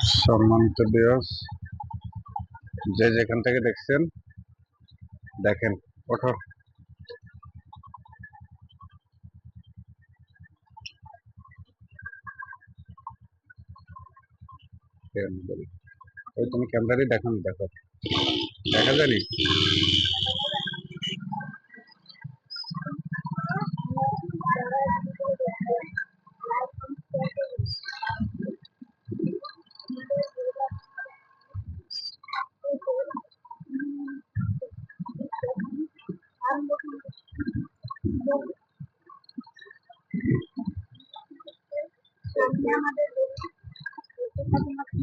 সম্মানিত বিয়স যে যেখান থেকে দেখছেন, দেখেন, ওঠো। ওই তুমি ক্যামেরারই দেখো। দেখো দেখা জানি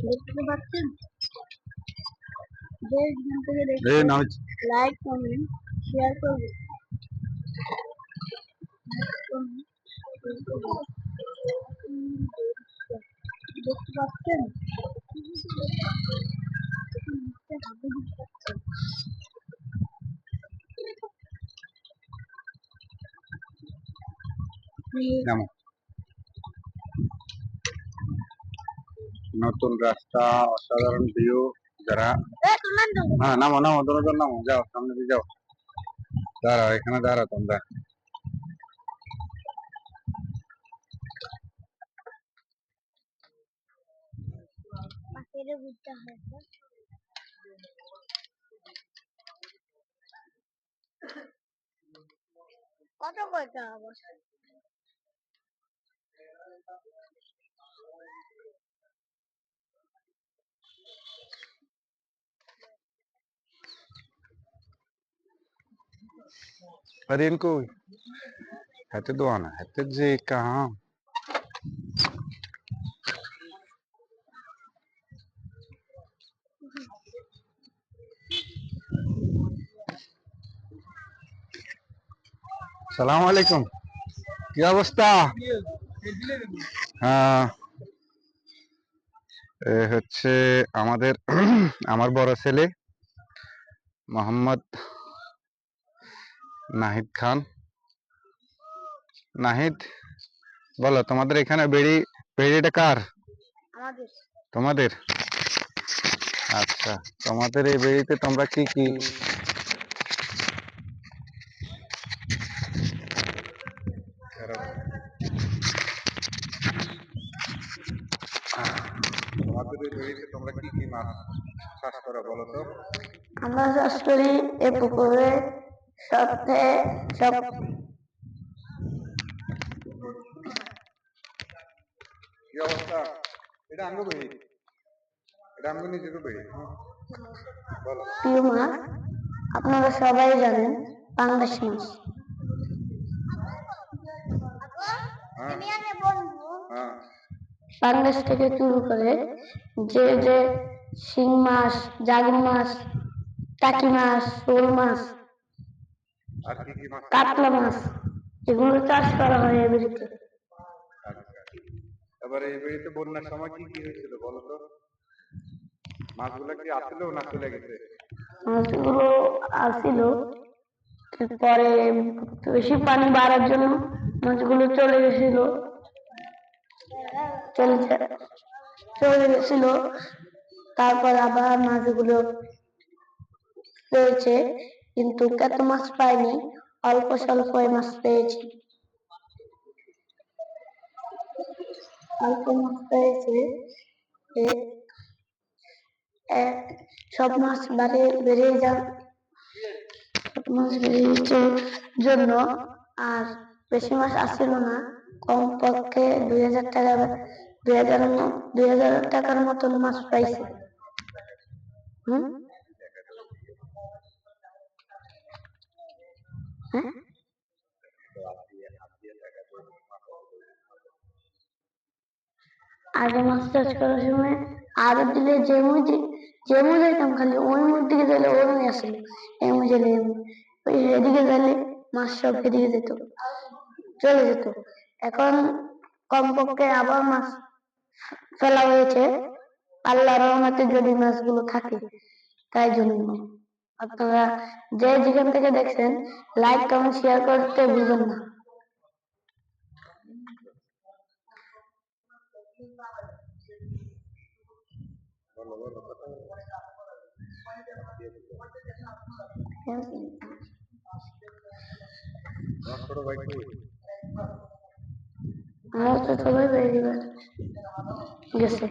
দেখতে পাচ্ছেন যে যেখান থেকে এই দেখছেন নাও লাইক কমেন্ট শেয়ার করবেন দেখতে পাচ্ছেন নামো নতুন রাস্তা অসাধারণ ভিউ যারা হ্যাঁ নামো নামো দুজন নামো যাও সামনে দিয়ে যাও। দাঁড়াও এখানে দাঁড়াও তোমরা। কত কয়টা অবস্থা আর ইনকো হাতে দোয়া না হাতে সালাম আলাইকুম কি অবস্থা হ্যাঁ এ হচ্ছে আমাদের, আমার বড় ছেলে, মোহাম্মদ নাহিদ খান। নাহিদ বলো তোমাদের এখানে বেড়ি বেড়িটা কার? তোমাদের? আচ্ছা তোমাদের এই বেড়িতে তোমরা কি কি? তোমরা কি কি মাছ চাষ করো বলো তো? আমরা চাষ করি এ পুকুরে সাথে সব কি অবস্থা? এটা আঙ্গু বেড়ি। এটা আঙ্গু নিজের বেড়ি। বলো। আপনারা সবাই জানেন পাঙ্গাস মাছ। হ্যাঁ। হ্যাঁ। পাঙ্গাস থেকে শুরু করে যে যে শিং মাছ জাগুর মাছ টাকি মাছ শোল মাছ কাতলা মাছ এগুলো চাষ করা হয় এবারে আচ্ছা এবারে এই বেড়িতে বন্যার সময় কি কি হয়েছিল বলো তো? মাছগুলো কি আসছিল না চলে গেছে? মাছগুলো আসছিল পরে বেশি পানি বাড়ার জন্য মাছগুলো চলে গেছিল। চলে চলে গেছিল। তারপর আবার মাছগুলো পেয়েছে কিন্তু কত মাছ পাইনি, অল্প স্বল্প মাছ পেয়েছি। অল্প মাছ পেয়েছে সব মাছ বাড়ে, বেড়ে যা সব মাছ বেড়েছে জন্য আর বেশি মাছ আসছিল না। কম পক্ষে দুই হাজার টাকা, দুই হাজার দুই হাজার টাকার মতন মাছ পাইছে। হুম হ্যাঁ আগে মাছ চাষ করার সময় আর দিলে যে মুজি যে মুজি যেতাম খালি ওই মুখ দিকে গেলে ওই মুই আসলে, এই মুজে ওই এদিকে গেলে মাছ সব এদিকে যেত চলে যেত। এখন কমপক্ষে আবার মাছ ফেলা হয়েছে আল্লাহ রহমতে যদি মাছগুলো থাকে, তাই জন্য। আপনারা যে যেখান থেকে দেখছেন লাইক কমেন্ট শেয়ার করতে ভুলবেন না? আমার তো সবাই বেরিয়ে গেছে।